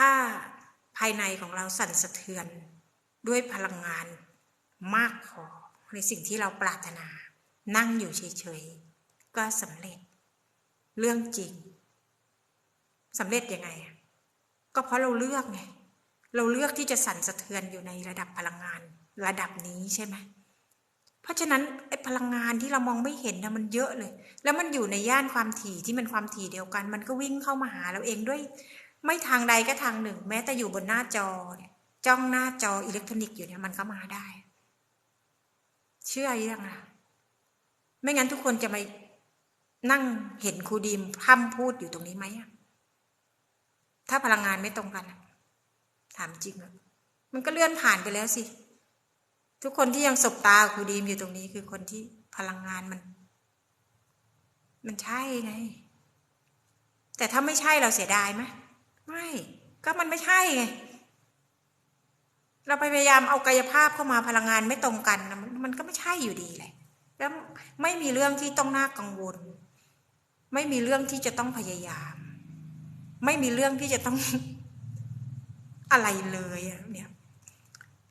ถ้าภายในของเราสั่นสะเทือนด้วยพลังงานมากพอในสิ่งที่เราปรารถนา นั่งอยู่เฉยๆ ก็สำเร็จ เรื่องจริงสำเร็จยังไงอะก็เพราะเราเลือกไง เราเลือกที่จะสั่นสะเทือนอยู่ในระดับพลังงานระดับนี้ใช่ไหมเพราะฉะนั้นไอ้พลังงานที่เรามองไม่เห็นนะมันเยอะเลย แล้วมันอยู่ในย่านความถี่ที่มันความถี่เดียวกัน มันก็วิ่งเข้ามาหาเราเองด้วย ไม่ทางใดก็ทางหนึ่ง แม้แต่อยู่บนหน้าจอเนี่ยจ้องหน้าจออิเล็กทรอนิกส์อยู่เนี่ยมันก็มาได้ เชื่อยังอะ ไม่งั้นทุกคนจะมานั่งเห็นครูดีมพร่ำพูดอยู่ตรงนี้ไหมถ้าพลังงานไม่ตรงกัน ถามจริงอะมันก็เลื่อนผ่านไปแล้วสิ ทุกคนที่ยังสบตาครูดีมอยู่ตรงนี้คือคนที่พลังงานมัน มันใช่ไง แต่ถ้าไม่ใช่เราเสียดายไหม ไม่ ก็มันไม่ใช่ไงเราพยายามเอากายภาพเข้ามาพลังงานไม่ตรงกันมันมันก็ไม่ใช่อยู่ดีแหละ แล้วไม่มีเรื่องที่ต้องน่ากังวล ไม่มีเรื่องที่จะต้องพยายาม ไม่มีเรื่องที่จะต้องอะไรเลยเนี่ย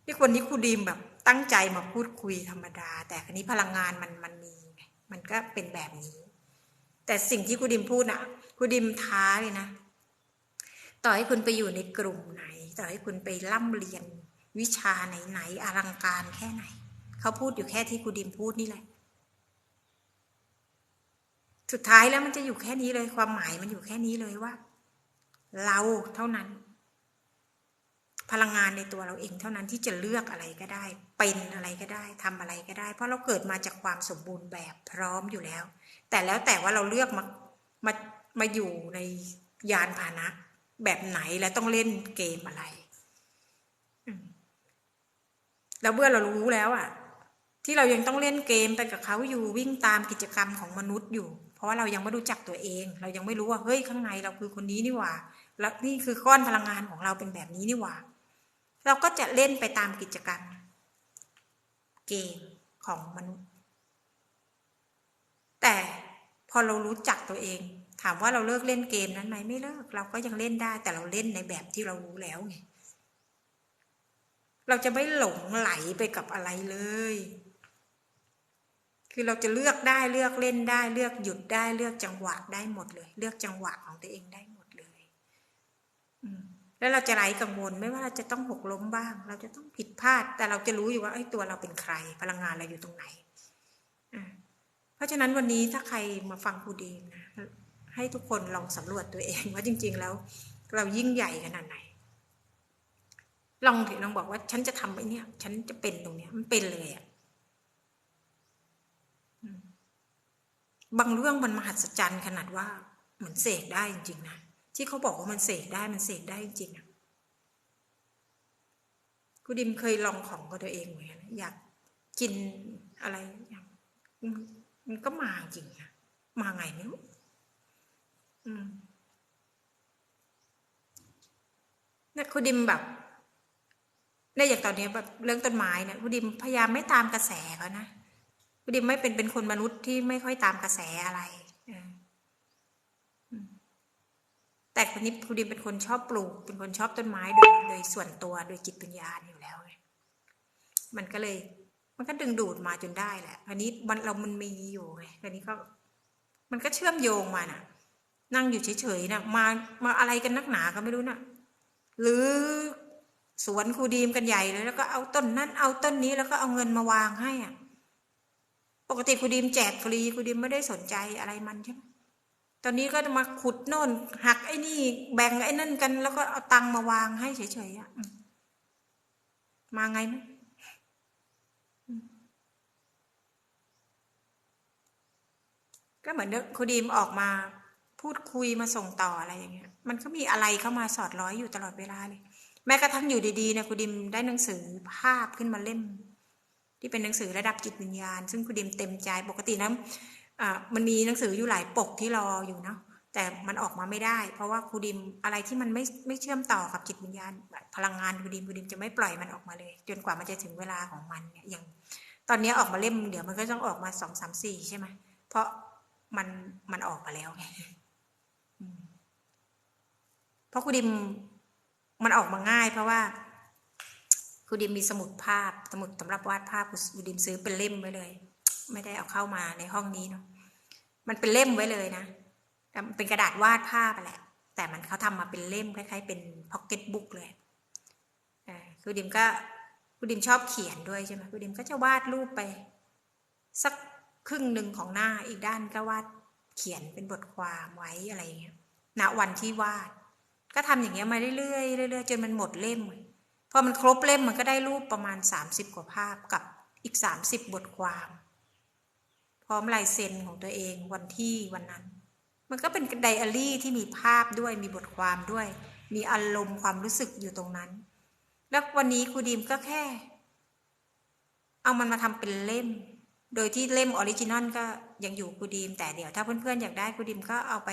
นี่คนนี้ครูดีมแบบตั้งใจมาพูดคุยธรรมดา แต่ครนี้พลังงานมันมันมีมันก็เป็นแบบนี้ แต่สิ่งที่ครูดิมพูดนะครูดิมท้าเลยนะ ต่อให้คุณไปอยู่ในกลุ่มไหน ต่อให้คุณไปร่ำเรียนวิชาไหนๆอลังการแค่ไหน เขาพูดอยู่แค่ที่ครูดิมพูดนี่แหละ สุดท้ายแล้วมันจะอยู่แค่นี้เลยความหมายมันอยู่แค่นี้เลยว่า เราเท่านั้น พลังงานในตัวเราเองเท่านั้นที่จะเลือกอะไรก็ได้ เป็นอะไรก็ได้ทำอะไรก็ได้ เพราะเราเกิดมาจากความสมบูรณ์แบบพร้อมอยู่แล้ว แต่แล้วแต่ว่าเราเลือกมามามาอยู่ในยานพาหนะ แบบไหนและต้องเล่นเกมอะไรแล้วเมื่อเรารู้แล้วอะที่เรายังต้องเล่นเกมไปกับเขาอยู่วิ่งตามกิจกรรมของมนุษย์อยู่ เพราะว่าเรายังไม่รู้จักตัวเอง เรายังไม่รู้ว่าเฮ้ยข้างในเราคือคนนี้นี่หว่า แล้วนี่คือก้อนพลังงานของเราเป็นแบบนี้นี่หว่า เราก็จะเล่นไปตามกิจกรรม เกมของมนุษย์ แต่พอเรารู้จักตัวเอง ถามว่าเราเลิกเล่นเกมนั้นไหมไม่เลิก เราก็ยังเล่นได้แต่เราเล่นในแบบที่เรารู้แล้วไงเราจะไม่หลงไหลไปกับอะไรเลย คือเราจะเลือกได้เลือกเล่นได้ เลือกหยุดได้เลือกจังหวะได้หมดเลย เลือกจังหวะของตัวเองได้หมดเลยแล้วเราจะไร้กังวลไม่ว่าเราจะต้องหกล้มบ้าง เราจะต้องผิดพลาด แต่เราจะรู้อยู่ว่าไอ้ตัวเราเป็นใคร พลังงานเราอยู่ตรงไหนเพราะฉะนั้นวันนี้ถ้าใครมาฟังครูดีนะ ให้ทุกคนลองสำรวจตัวเองว่าจริง ๆ แล้ว เรายิ่งใหญ่ขนาดไหน ลองลองบอกว่า ฉันจะทำไอ้นี่ฉันจะเป็นตรงเนี้ย มันเป็นเลยอะบางเรื่องมันมหัศจรรย์ขนาดว่าเหมือนเสกได้จริงๆนะที่เขาบอกว่ามันเสกได้มันเสกได้จริงๆอะกูดิมเคยลองของกับตัวเองเหมือนกันอยากกินอะไรอย่างมันก็มาจริงอะมาไงไม่รู้ เนี่ยคุณดิมแบบเนี่ยอย่างตอนนี้แบบเรื่องต้นไม้เนี่ยคุณดิมพยายามไม่ตามกระแสเขานะคุณดิมไม่เป็นเป็นคนมนุษย์ที่ไม่ค่อยตามกระแสอะไรแต่คนนี้คุณดิมเป็นคนชอบปลูก เป็นคนชอบต้นไม้โดยโดยส่วนตัวโดยจิตวิญญาอยู่แล้วมันก็เลย มันก็ดึงดูดมาจนได้แหละอันนี้มันเรามันมีอยู่ไงอันนี้ก็ มันก็เชื่อมโยงมาน่ะ นั่งอยู่เฉยๆน่ะมามาอะไรกันนักหนาก็ไม่รู้น่ะหรือสวนครูดีมกันใหญ่เลยแล้วก็เอาต้นนั้นเอาต้นนี้แล้วก็เอาเงินมาวางให้อะ ปกติครูดีมแจกฟรีครูดีมไม่ได้สนใจอะไรมันใช่ไหมตอนนี้ก็มาขุดโน่น หักไอ้นี่แบ่งไอ้นั่นกัน แล้วก็เอาตังมาวางให้เฉยๆอะมาไงไหมก็เหมือนครูดีมออกมา พูดคุยมาส่งต่ออะไรอย่างเงี้ย มันก็มีอะไรเข้ามาสอดร้อยอยู่ตลอดเวลาเลย แม้กระทั่งอยู่ดีๆนี่ยครูดิมได้หนังสือภาพขึ้นมาเล่ม ที่เป็นหนังสือระดับจิตวิญญาณ ซึ่งครูดิมเต็มใจปกตินะอ่ามันมีหนังสืออยู่หลายปกที่รออยู่เนาะแต่มันออกมาไม่ได้ เพราะว่าครูดิมอะไรที่มันไม่ไม่เชื่อมต่อกับจิตวิญญาณ พลังงานครูดิมครูดิมจะไม่ปล่อยมันออกมาเลย จนกว่ามันจะถึงเวลาของมันเนี่ยอย่าง ตอนนี้ออกมาเล่มเดี๋ยวมันก็ต้องออกมาสองสามสี่ใช่ไหมเพราะมันมันออกมาแล้วไง เพราะครูดิมมันออกมาง่าย เพราะว่าครูดิมมีสมุดภาพ สมุดสำหรับวาดภาพครูดิมซื้อเป็นเล่มไว้เลย ไม่ได้เอาเข้ามาในห้องนี้เนาะมันเป็นเล่มไว้เลยนะเป็นกระดาษวาดภาพแหละ แต่มันเขาทำมาเป็นเล่มคล้ายๆเป็นพ็อกเก็ตบุ๊กเลยครูดิมก็ครูดิมชอบเขียนด้วยใช่ไหมครูดิมก็จะวาดรูปไป สักครึ่งหนึ่งของหน้าอีกด้านก็วาดเขียนเป็นบทความไว้อะไรอย่างเงี้ยณวันที่วาด ก็ทำอย่างเงี้ยมาเรื่อยๆเรื่อยๆจนมันหมดเล่ม พอมันครบเล่มมันก็ได้รูปประมาณ 30 กว่าภาพกับอีก 30 บทความ พร้อมลายเซ็นของตัวเองวันที่วันนั้น มันก็เป็นไดอารี่ที่มีภาพด้วยมีบทความด้วย มีอารมณ์ความรู้สึกอยู่ตรงนั้น แล้ววันนี้ครูดีมก็แค่ เอามันมาทำเป็นเล่ม โดยที่เล่มออริจินอลก็ยังอยู่ครูดีมแต่เดี๋ยวถ้าเพื่อนๆอยากได้ครูดีมก็เอาไป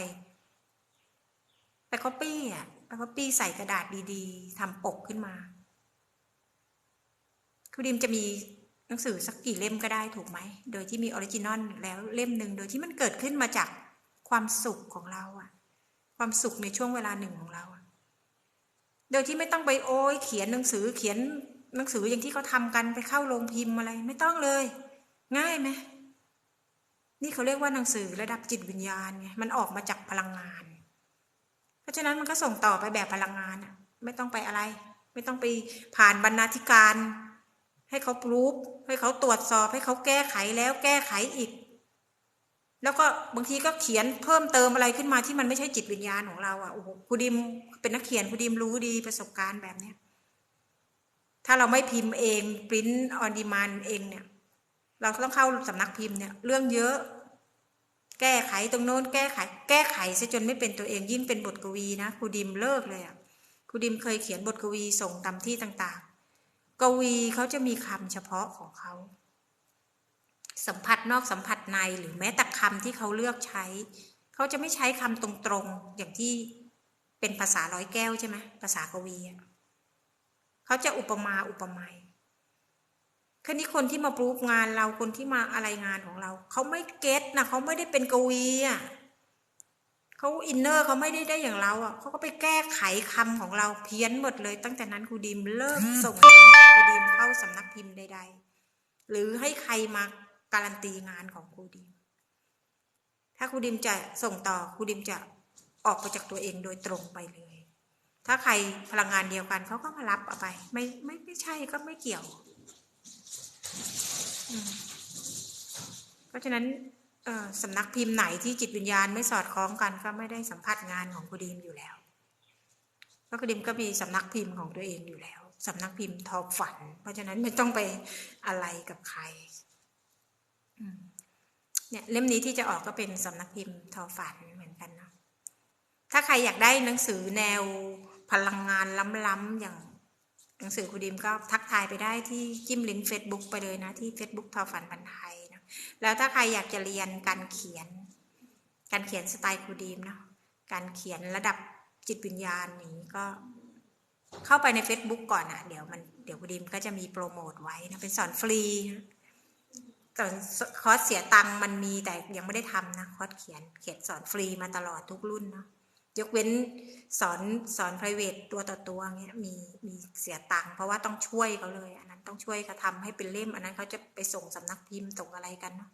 ไปคอปปี้อะไปคอปปี้ใส่กระดาษดีๆทำปกขึ้นมาครูดิมจะมีหนังสือสักกี่เล่มก็ได้ถูกไหม โดยที่มีออริจินอลแล้วเล่มหนึ่งโดยที่มันเกิดขึ้นมาจากความสุขของเราอะความสุขในช่วงเวลาหนึ่งของเราอะโดยที่ไม่ต้องไปโอ้ยเขียนหนังสือเขียนหนังสืออย่างที่เขาทำกันไปเข้าโรงพิมพ์อะไรไม่ต้องเลย ง่ายไหมนี่เขาเรียกว่าหนังสือระดับจิตวิญญาณไงมันออกมาจากพลังงาน ราะฉะนั้นมันก็ส่งต่อไปแบบพลังงานอะไม่ต้องไปอะไร ไม่ต้องไปผ่านบรรณาธิการ ให้เขาปรูฟให้เขาตรวจสอบให้เขาแก้ไขแล้วแก้ไขอีก แล้วก็บางทีก็เขียนเพิ่มเติมอะไรขึ้นมาที่มันไม่ใช่จิตวิญญาณของเราอะโอ้โหครูดิมเป็นนักเขียนครูดิมรู้ดีประสบการณ์แบบเนี้ยถ้าเราไม่พิมพ์เองปริ้นออนดีมานเองเนี่ย เราต้องเข้าสำนักพิมพ์เนี่ย เรื่องเยอะ แก้ไขตรงโน้นแก้ไข แก้ไขซะจนไม่เป็นตัวเองยิ่งเป็นบทกวีนะครูดิมเลิกเลยอะครูดิมเคยเขียนบทกวีส่งตามที่ต่างๆ กวีเขาจะมีคำเฉพาะของเขาสัมผัสนอกสัมผัสในหรือแม้แต่คำที่เขาเลือกใช้ เขาจะไม่ใช้คำตรงๆอย่างที่เป็นภาษาร้อยแก้วใช่ไหมภาษากวีเขาจะอุปมาอุปไมย คราวนี้คนที่มาปรูฟงานเราคนที่มาอะไรงานของเรา เขาไม่เก็ตนะเขาไม่ได้เป็นกวีอะเขาอินเนอร์เขาไม่ได้ได้อย่างเราอะเขาก็ไปแก้ไขคำของเราเพี้ยนหมดเลย ตั้งแต่นั้นครูดิมเลิกส่งงานของครูดิมเข้าสำนักพิมพ์ใด ๆ หรือให้ใครมาการันตีงานของครูดิม ถ้าครูดิมจะส่งต่อครูดิมจะออกไปจากตัวเองโดยตรงไปเลย ถ้าใครพลังงานเดียวกันเขาก็มารับเอาไป ไม่ไม่ไม่ใช่ก็ไม่เกี่ยว เพราะฉะนั้นสำนักพิมพ์ไหนที่จิตวิญญาณไม่สอดคล้องกันก็ไม่ได้สัมผัสงานของครูดิมอยู่แล้วเพราะครูดิมก็มีสำนักพิมพ์ของตัวเองอยู่แล้วสำนักพิมพ์ทอฝัน เพราะฉะนั้นไม่ต้องไปอะไรกับใครเนี่ยเล่มนี้ที่จะออกก็เป็นสำนักพิมพ์ทอฝันเหมือนกันเนาะถ้าใครอยากได้หนังสือแนวพลังงานล้ำๆอย่าง หนังสือครูดิมก็ทักทายไปได้ที่จิ้มลิงก์ Facebook ไปเลยนะ ที่ Facebook ทอฝันบันไทยนะแล้วถ้าใครอยากจะเรียนการเขียน การเขียนสไตล์ครูดิมเนาะการเขียนระดับจิตวิญญาณนี้ก็เข้าไปใน Facebook ก่อนอะเดี๋ยวมันเดี๋ยวครูดิมก็จะมีโปรโมทไว้นะเป็นสอนฟรีตอนคอร์สเสียตังค์มันมีแต่ยังไม่ได้ทำนะคอร์สเขียนเขียนสอนฟรีมาตลอดทุกรุ่นเนาะ ยกเว้นสอนสอน private ตัวต่อตัวเงี้ยมีมีเสียตังค์เพราะว่าต้องช่วยเขาเลย อันนั้นต้องช่วยเขาทำให้เป็นเล่ม อันนั้นเขาจะไปส่งสำนักพิมพ์ส่งอะไรกันเนาะ